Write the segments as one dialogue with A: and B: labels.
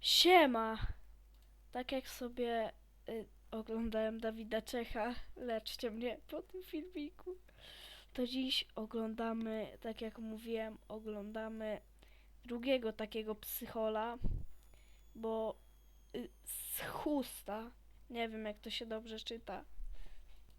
A: Siema! Tak jak sobie y, oglądałem Dawida Czecha, leczcie mnie po tym filmiku, to dziś oglądamy, tak jak mówiłem, oglądamy drugiego takiego psychola, bo y, z chusta, nie wiem jak to się dobrze czyta,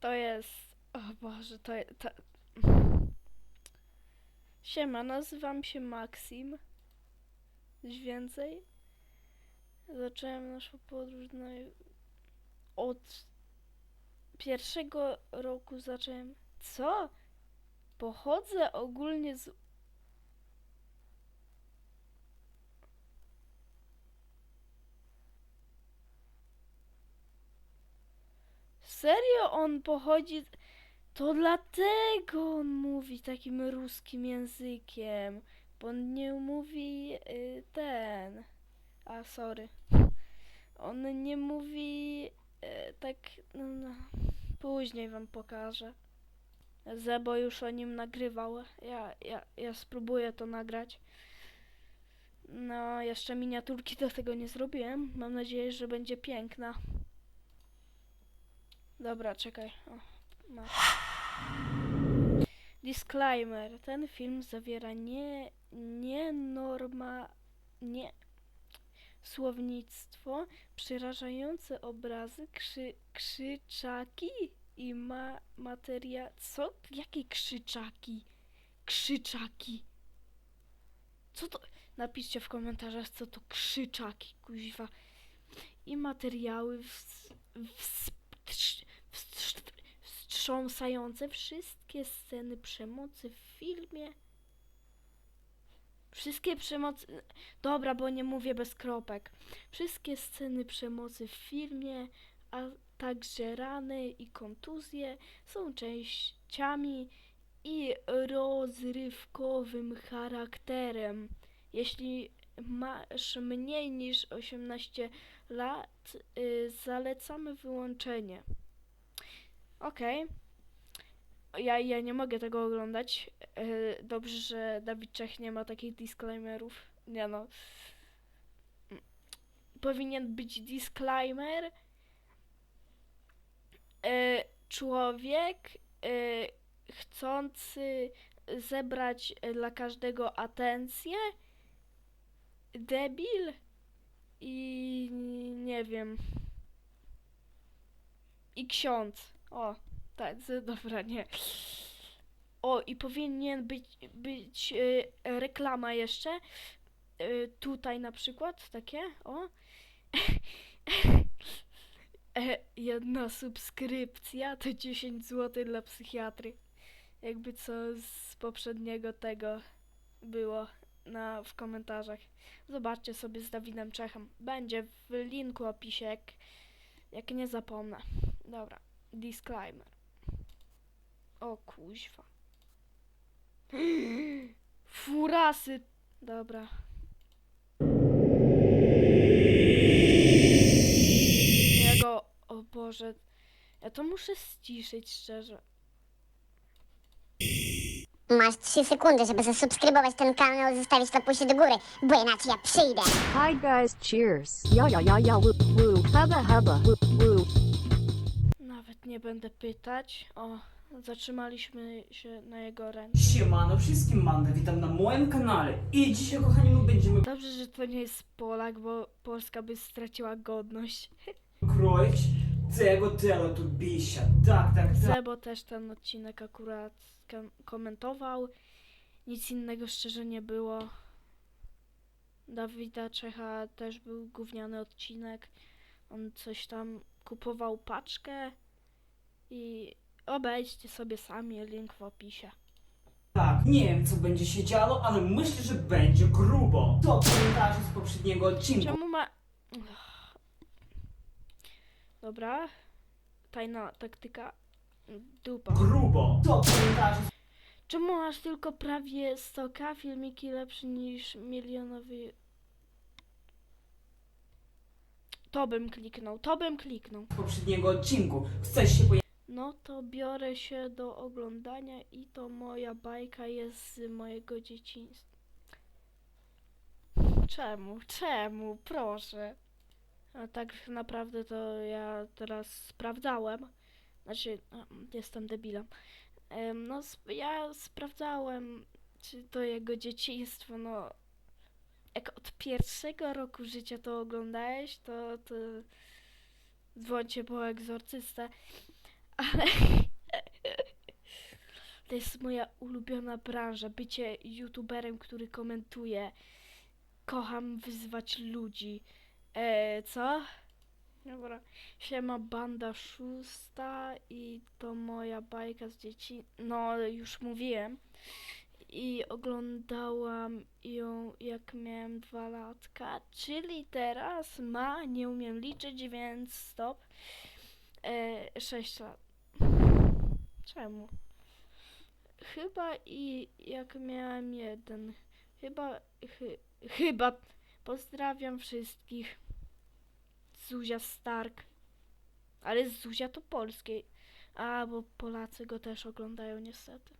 A: to jest, o Boże, to jest. Siema, nazywam się Maxim, coś więcej? Zacząłem naszą podróż na... od pierwszego roku zacząłem. Co? Pochodzę ogólnie z. Serio on pochodzi. To dlatego on mówi takim ruskim językiem. Bo on nie mówi y, ten. A, sorry. On nie mówi e, tak. No, no. Później wam pokażę. Zebo już o nim nagrywał. Ja, ja, ja spróbuję to nagrać. No, jeszcze miniaturki do tego nie zrobiłem. Mam nadzieję, że będzie piękna. Dobra, czekaj. O. Disclaimer. Ten film zawiera nie, nie norma, nie, słownictwo, przerażające obrazy, krzy, krzyczaki i ma, materia... Co? Jakie krzyczaki? Krzyczaki. Co to? Napiszcie w komentarzach, co to krzyczaki, kuźwa. I materiały ws, wstrz- wstrz- wstrząsające wszystkie sceny przemocy w filmie. Wszystkie przemocy... Dobra, bo nie mówię bez kropek. Wszystkie sceny przemocy w filmie, a także rany i kontuzje są częściami i rozrywkowym charakterem. Jeśli masz mniej niż 18 lat, y, zalecamy wyłączenie. Okej. Ja, ja nie mogę tego oglądać. E, Dobrze, że Dawid Czech nie ma takich disclaimerów. Nie no. Powinien być disclaimer. E, Człowiek e, chcący zebrać dla każdego atencję. Debil. I nie wiem. I ksiądz. O, tak, dobra, nie. O, i powinien być, być e, reklama jeszcze. E, tutaj na przykład, takie, o. e, jedna subskrypcja to 10 zł dla psychiatry. Jakby co z poprzedniego tego było na, w komentarzach. Zobaczcie sobie z Dawidem Czechem. Będzie w linku opisie, jak, jak nie zapomnę. Dobra, disclaimer. O kuźwa. Furasy. Dobra. Jego, o Boże. Ja to muszę ściszyć szczerze.
B: Masz 3 sekundy, żeby zasubskrybować ten kanał i zostawić lapusie do góry, bo inaczej ja przyjdę.
C: Hi guys, cheers. Ja ja ja ja woo woo hubba hubba woo woo.
A: Nie będę pytać. O, zatrzymaliśmy się na jego ręce.
D: Siemano wszystkim, Manda, witam na moim kanale i dzisiaj kochani my będziemy
A: Dobrze, że to nie jest Polak, bo Polska by straciła godność.
D: kroić tego teletubisia. Tak, tak, tak.
A: Zebo też ten odcinek akurat kom- komentował. Nic innego szczerze nie było. Dawida Czecha też był gówniany odcinek. On coś tam kupował paczkę i obejdźcie sobie sami link w opisie.
D: tak. Nie wiem co będzie się działo, ale myślę, że będzie grubo. To komentarze z poprzedniego odcinka.
A: Czemu ma... Ugh. Dobra. Tajna taktyka. Dupa.
D: Grubo. To komentarze
A: Czemu masz tylko prawie 100k filmiki lepsze niż milionowy... to bym kliknął, to bym kliknął.
D: poprzedniego odcinku. Chcesz się pojawić?
A: No to biorę się do oglądania i to moja bajka jest z mojego dzieciństwa. Czemu? Czemu? Proszę. A tak naprawdę to ja teraz sprawdzałem. Znaczy, jestem debilem. Em, No, ja sprawdzałem, czy to jego dzieciństwo, no. Jak od pierwszego roku życia to oglądałeś, to, to dzwońcie po egzorcystę. Ale to jest moja ulubiona branża, bycie youtuberem, który komentuje. Kocham wyzywać ludzi. E, co? Dobra. Siema banda szósta i to moja bajka z dzieci. No, już mówiłem. I oglądałam ją jak miałem dwa latka, czyli teraz ma, nie umiem liczyć, więc stop. E, 6 lat. Czemu? Chyba i jak miałem jeden. Chyba, chy, chyba. Pozdrawiam wszystkich. Zuzia Stark. Ale Zuzia to polskiej. A, bo Polacy go też oglądają niestety.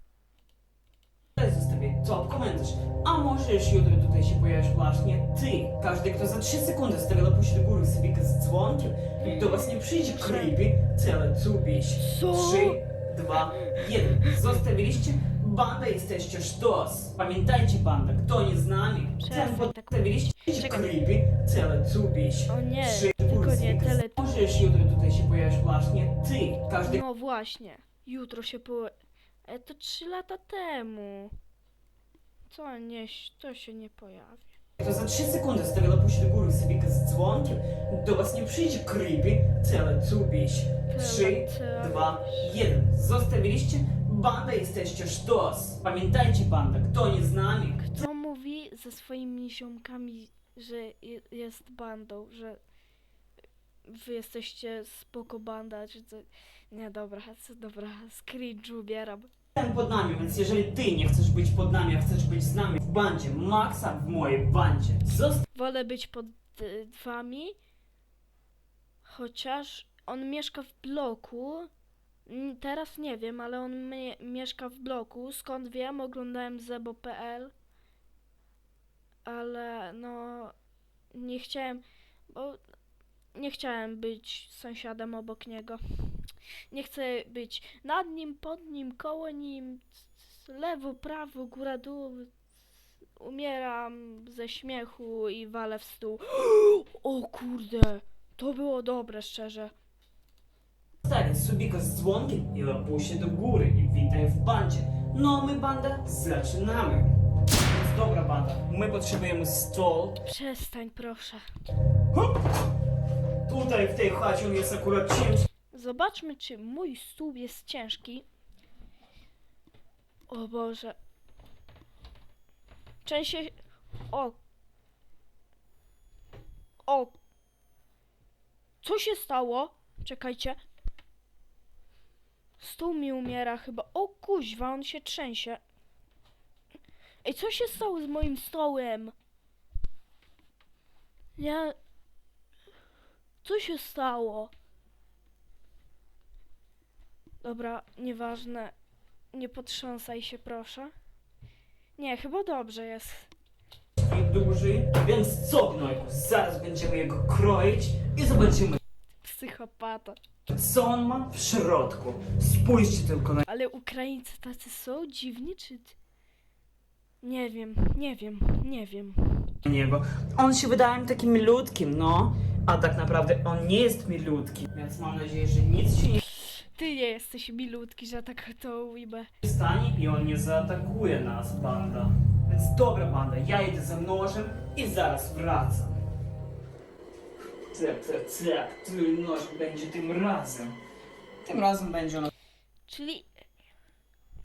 D: Zostawię top komentarz. A możesz jutro tutaj się pojawisz właśnie ty. Każdy, kto za 3 sekundy stawia lapuś do góry sobie z dzwonkiem i do was nie przyjdzie creepy, teletubiś.
A: Co?
D: 3, 2, 1. Zostawiliście? Banda jesteście sztos. Pamiętajcie banda, kto nie z nami, ten
A: tak
D: postawiliście
A: Czekaj.
D: creepy, teletubiś.
A: O nie,
D: Trzy,
A: tylko nie
D: sobie z-
A: tele.
D: Możesz jutro tutaj się pojawisz właśnie ty. Każdy,
A: No właśnie. Jutro się po... E, to 3 lata temu. Co nie, to się nie pojawi.
D: Kto za 3 sekundy stawia lapuś do góry sobie z dzwonkiem, do was nie przyjdzie creepy, teletubiś. 3, 2, 1. Zostawiliście? Banda jesteście sztos. Pamiętajcie banda, kto nie z nami.
A: Kto mówi ze swoimi ziomkami, że je- jest bandą, że wy jesteście spoko banda, czy co? Nie, dobra, co, dobra, screen ubieram.
D: Jestem pod nami, więc jeżeli ty nie chcesz być pod nami, a chcesz być z nami w bandzie Maxa w mojej bandzie, zostaw
A: Wolę być pod y, wami, chociaż on mieszka w bloku. Teraz nie wiem, ale on mie- mieszka w bloku. Skąd wiem? Oglądałem zebo.pl. Ale no nie chciałem, bo nie chciałem być sąsiadem obok niego. Nie chcę być nad nim, pod nim, koło nim, lewo, prawo, góra, dół. Umieram ze śmiechu i walę w stół. O kurde, to było dobre, szczerze.
D: Stawię subika z dzwonkiem i lapusie do góry i witaj w bandzie. No my banda, zaczynamy. Więc dobra banda, my potrzebujemy stol.
A: Przestań, proszę.
D: Hop! Tutaj w tej chacie jest akurat ciężki.
A: Zobaczmy, czy mój stół jest ciężki. O Boże. Część się... O. O. Co się stało? Czekajcie. Stół mi umiera chyba. O kuźwa, on się trzęsie. Ej, co się stało z moim stołem? Ja... Co się stało? Dobra, nieważne. Nie potrząsaj się, proszę. Nie, chyba dobrze jest.
D: i duży, więc co gnojku, zaraz będziemy jego kroić i zobaczymy
A: Psychopata.
D: co on ma w środku. Spójrzcie tylko na
A: Ale Ukraińcy tacy są dziwni, czy... Nie wiem, nie wiem, nie wiem.
D: niego. On się wydaje takim milutkim, no. A tak naprawdę on nie jest milutki. Więc mam nadzieję, że nic się nie
A: Ty nie jesteś milutki, że tak to ujmę.
D: stanie i on nie zaatakuje nas, banda. Więc dobra banda, ja idę za nożem i zaraz wracam. Tak, tak, tak, który nóż będzie tym razem. Tym razem będzie on
A: Czyli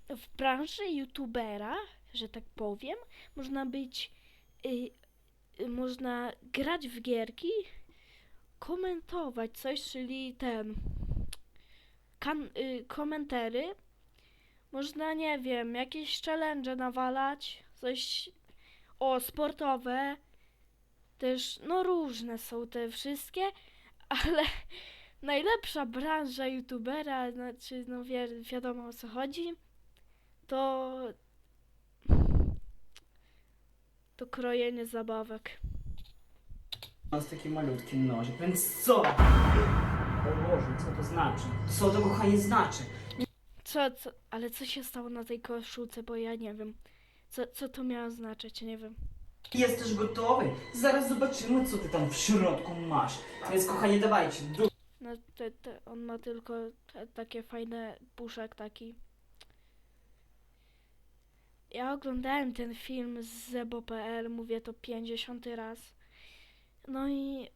A: w branży youtubera, że tak powiem, można być. Y, y, można grać w gierki, komentować coś, czyli ten kan- y, komentary. Można, nie wiem, jakieś challenge nawalać, coś o sportowe. Też, no różne są te wszystkie, ale najlepsza branża youtubera, znaczy, no wi- wiadomo o co chodzi, to to krojenie zabawek.
D: Nas taki malutki nożyk, więc co? O Boże, co to znaczy? Co to kochanie znaczy?
A: Co, co, ale co się stało na tej koszulce, bo ja nie wiem. Co, co to miało znaczyć, nie wiem.
D: Jesteś gotowy? Zaraz zobaczymy, co ty tam w środku masz. Więc kochanie, dawajcie, du-
A: No, te, te, on ma tylko te, takie fajne puszek taki. Ja oglądałem ten film z zebo.pl, mówię to 50 raz. No i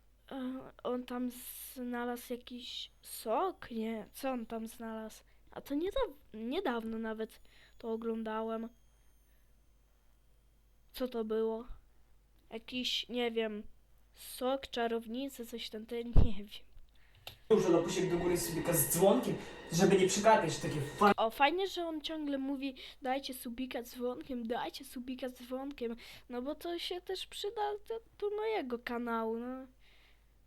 A: on tam znalazł jakiś sok, nie? Co on tam znalazł? A to niedaw- niedawno nawet to oglądałem. Co to było? Jakiś, nie wiem, sok, czarownicy, coś tam, ten, nie wiem.
D: dużo lapusiek do góry sobie z dzwonkiem, żeby nie przegapiać takie fajne.
A: O, fajnie, że on ciągle mówi dajcie subika z dzwonkiem, dajcie subika z dzwonkiem, no bo to się też przyda do, do mojego kanału, no.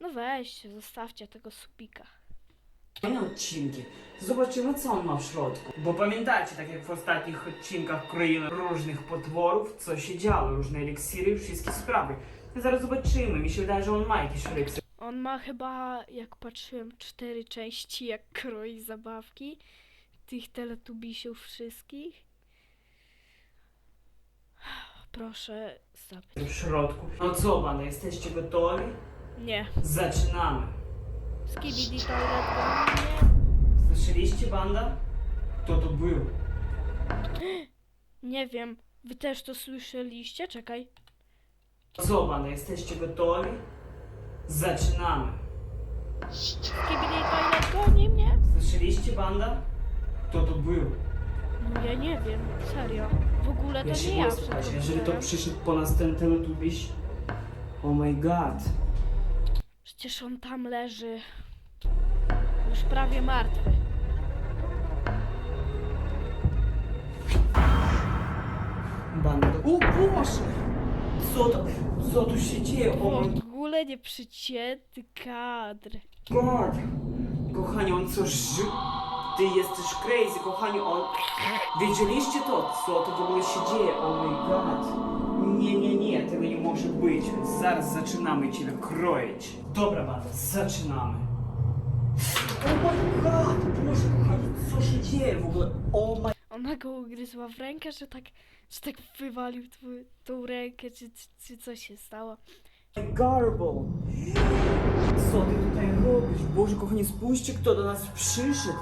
A: No weźcie, zostawcie tego subika.
D: Fajne odcinki. Zobaczymy, co on ma w środku. Bo pamiętacie, tak jak w ostatnich odcinkach kroimy różnych potworów, co się działo, różne eliksiry, wszystkie sprawy. Zaraz zobaczymy. Mi się wydaje, że on ma jakieś eliksiry.
A: On ma chyba, jak patrzyłem, cztery części, jak kroi zabawki. Tych teletubisiów wszystkich. Proszę, zabyć.
D: w środku. No co, banda, jesteście gotowi?
A: Nie.
D: Zaczynamy.
A: Skibidi toilet nie.
D: Słyszeliście, banda? Kto to był?
A: Nie wiem. Wy też to słyszeliście? Czekaj.
D: Co, banda, jesteście gotowi? Zaczynamy.
A: Skibidi toilet goni mnie?
D: Słyszeliście, banda? Kto to był?
A: No ja nie wiem, serio. W ogóle to nie ja
D: słuchajcie,
A: przed
D: jeżeli to
A: komputerem.
D: przyszedł po nas ten teletubiś... Oh my god.
A: Przecież on tam leży. Już prawie martwy.
D: Banda. O Boże! Co to, co tu się dzieje?
A: W
D: Oh my
A: ogóle nie przycięty kadr.
D: god! Kochanie, on co ży... Ty jesteś crazy, kochanie, on... Wiedzieliście to? Co to w ogóle się dzieje? Oh my god! Nie, nie, nie może być, więc zaraz zaczynamy Ciebie kroić. Dobra, banda, zaczynamy. Oh my god! Boże, kochanie, co się dzieje w ogóle? Oh my...
A: Ona go ugryzła w rękę, że tak, że tak wywalił twój, tą rękę, czy, czy, czy coś się stało.
D: Garble! Co ty tutaj robisz? Boże, kochanie, spójrzcie, kto do nas przyszedł.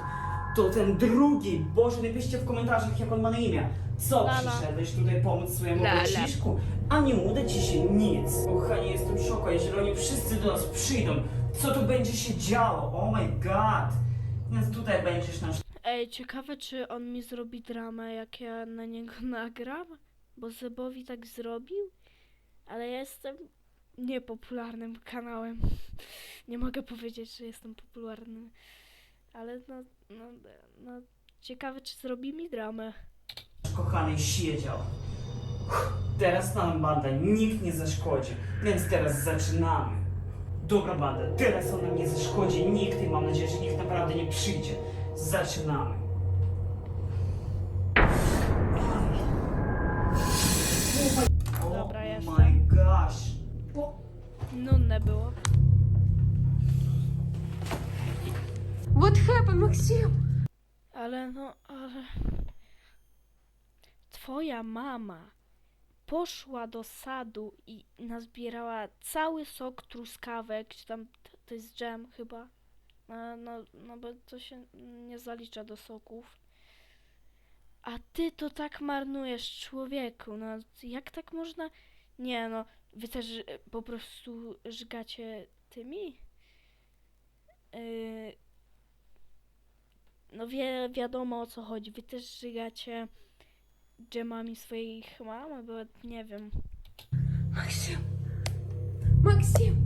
D: To ten drugi. Boże, napiszcie w komentarzach, jak on ma na imię. Co,
A: Lala.
D: przyszedłeś tutaj pomóc swojemu
A: Lala.
D: braciszku? A nie uda ci się nic. Kochanie, jestem w szoku, jeżeli oni wszyscy do nas przyjdą. Co tu będzie się działo? Oh my god! Więc tutaj będziesz nasz
A: Ej, ciekawe, czy on mi zrobi dramę, jak ja na niego nagram? Bo Zebowi tak zrobił, ale ja jestem niepopularnym kanałem. Nie mogę powiedzieć, że jestem popularny, ale no, no, no ciekawe, czy zrobi mi dramę.
D: kochany siedział. Teraz nam banda nikt nie zaszkodzi, więc teraz zaczynamy. Dobra banda, teraz on nam nie zaszkodzi nikt i mam nadzieję, że nikt naprawdę nie przyjdzie. Zaczynamy.
A: Dobra,
D: oh
A: jestem.
D: my gosh.
A: Nudne było.
E: What happened, Максим?
A: Ale no, ale... Twoja mama poszła do sadu i nazbierała cały sok truskawek, czy tam t- to jest dżem chyba. No, no, no bo to się nie zalicza do soków. A ty to tak marnujesz, człowieku. No, jak tak można? Nie no, wy też y, po prostu żgacie tymi? Yy, no wie, wiadomo o co chodzi. Wy też żygacie dżemami swoich mam, bo nie wiem.
E: Максим. Максим.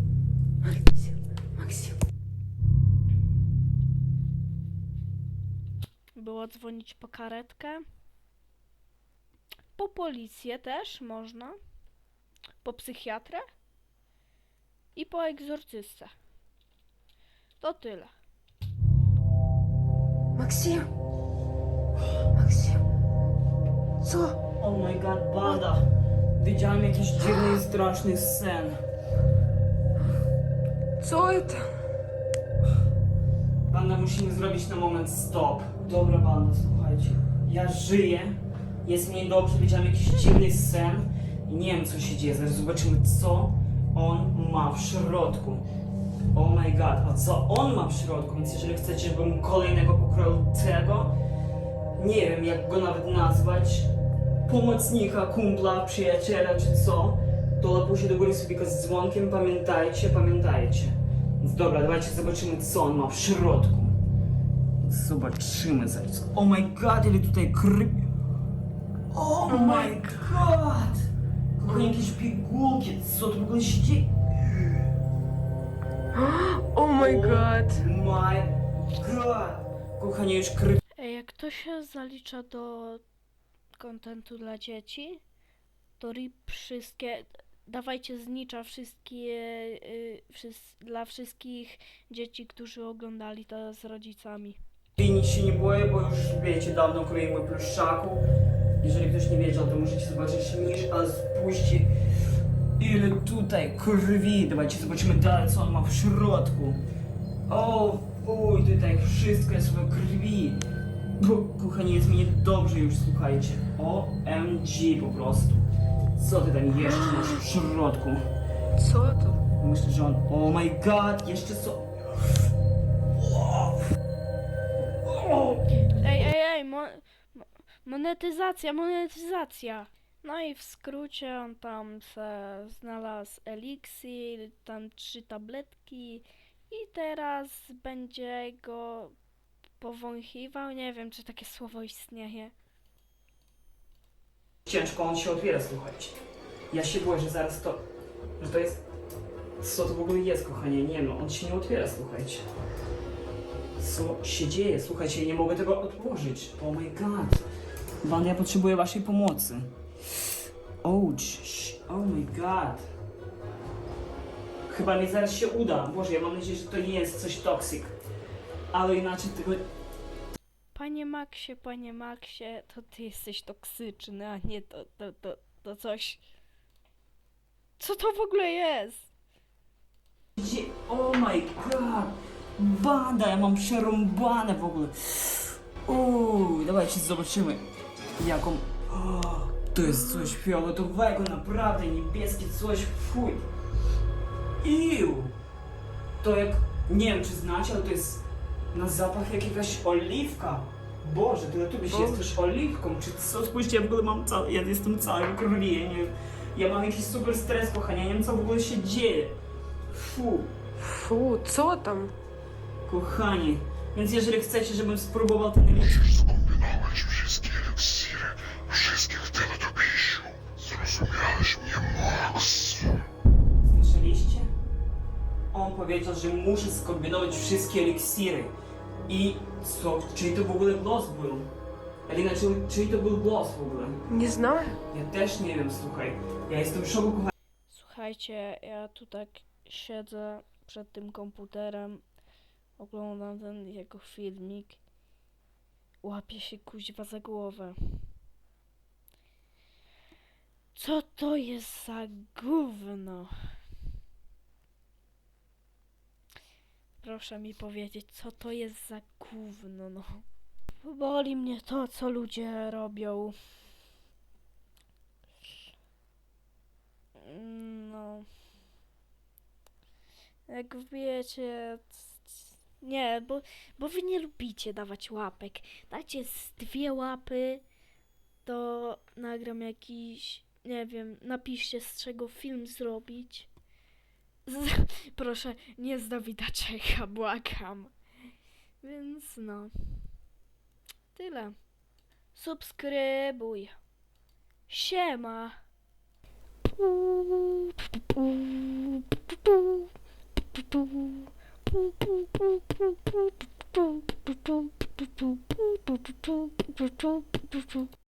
E: Максим. Максим.
A: Było dzwonić po karetkę. Po policję też można. Po psychiatrę. I po egzorcystę. To tyle.
E: Максим! Максим! Co?
D: Oh my god, banda! Widziałem jakiś dziwny i straszny sen.
E: Co это?
D: Banda, musimy zrobić na moment stop. Dobra, banda, słuchajcie. Ja żyję, jest mi dobrze, widziałem jakiś dziwny sen i nie wiem, co się dzieje. Zaraz zobaczymy, co on ma w środku. Oh my god, a co on ma w środku? Więc jeżeli chcecie, żebym kolejnego pokroju tego, nie wiem, jak go nawet nazwać, pomocnika, kumpla, przyjaciela czy co, to lapusie do góry sobie z dzwonkiem, pamiętajcie, pamiętajcie. Więc dobra, dawajcie zobaczymy, co on ma w środku. Zobaczymy zaraz. Oh my god, ile tutaj kry... Oh my god! Kochani, jakieś pigułki, co tu w ogóle się dzieje?
E: Oh my
D: god. My god. Kochanie, już krwi...
A: Ej, jak to się zalicza do kontentu dla dzieci, to rip wszystkie... Dawajcie znicza wszystkie... Yy, wszys dla wszystkich dzieci, którzy oglądali to z rodzicami.
D: I nic się nie boję, bo już wiecie, dawno kroimy pluszaku. Jeżeli ktoś nie wiedział, to możecie zobaczyć Misz, a spuści ile tutaj krwi. Dawajcie zobaczymy dalej, co on ma w środku. O, fuj, tutaj wszystko jest w krwi. Kochani, jest mi dobrze już, słuchajcie. OMG po prostu. Co ty tam jeszcze masz w środku?
E: Co to?
D: Myślę, że on... Oh my god, jeszcze co...
A: Ej, ej, ej, mo mo- monetyzacja, monetyzacja. No i w skrócie on tam se znalazł eliksir, tam trzy tabletki i teraz będzie go powąchiwał. Nie wiem, czy takie słowo istnieje.
D: Ciężko on się otwiera, słuchajcie. Ja się boję, że zaraz to... że to jest... Co to w ogóle jest, kochanie? Nie no, on się nie otwiera, słuchajcie. Co się dzieje? Słuchajcie, nie mogę tego otworzyć. Oh my god. Wanda, ja potrzebuję waszej pomocy. Ouch. Oh my god. Chyba mi zaraz się uda. Boże, ja mam nadzieję, że to nie jest coś toksik. Ale inaczej tego...
A: Panie Maxie, panie Maxie, to ty jesteś toksyczny, a nie to, to, to, to coś. Co to w ogóle jest?
D: Gdzie? Oh my god! Banda, ja mam przerąbane w ogóle. Uuu, dawajcie zobaczymy jaką... O, to jest coś fioletowego, naprawdę niebieskie coś, fuj. Iu! To jak, nie wiem czy znacie, ale to jest na zapach jak jakaś oliwka. Boże, ty na tobie się jesteś oliwką, czy co? Spójrzcie, ja w ogóle mam cały, ja jestem cały w krwi, ja nie Ja mam jakiś super stres, kochanie, ja nie wiem co w ogóle się dzieje. Fu.
E: Фу, co tam?
D: Kochani, więc jeżeli chcecie, żebym spróbował ten eliksir, powiedział, że muszę skombinować wszystkie eliksiry. I co, czyj to w ogóle głos był? Elina, czy, czyj to był głos w ogóle?
E: Nie znałem.
D: Ja też nie wiem, słuchaj. Ja jestem w szoku, kochani.
A: Słuchajcie, ja tu tak siedzę przed tym komputerem, oglądam ten jego filmik, łapię się kuźwa za głowę. Co to jest za gówno? Proszę mi powiedzieć, co to jest za gówno, no. Boli mnie to, co ludzie robią. No. Jak wiecie. Nie, bo, bo wy nie lubicie dawać łapek. Dajcie z dwie łapy, to nagram jakiś. Nie wiem, napiszcie z czego film zrobić. Z, proszę, nie z Dawida Czecha, błagam. Więc no. Tyle. Subskrybuj. Siema.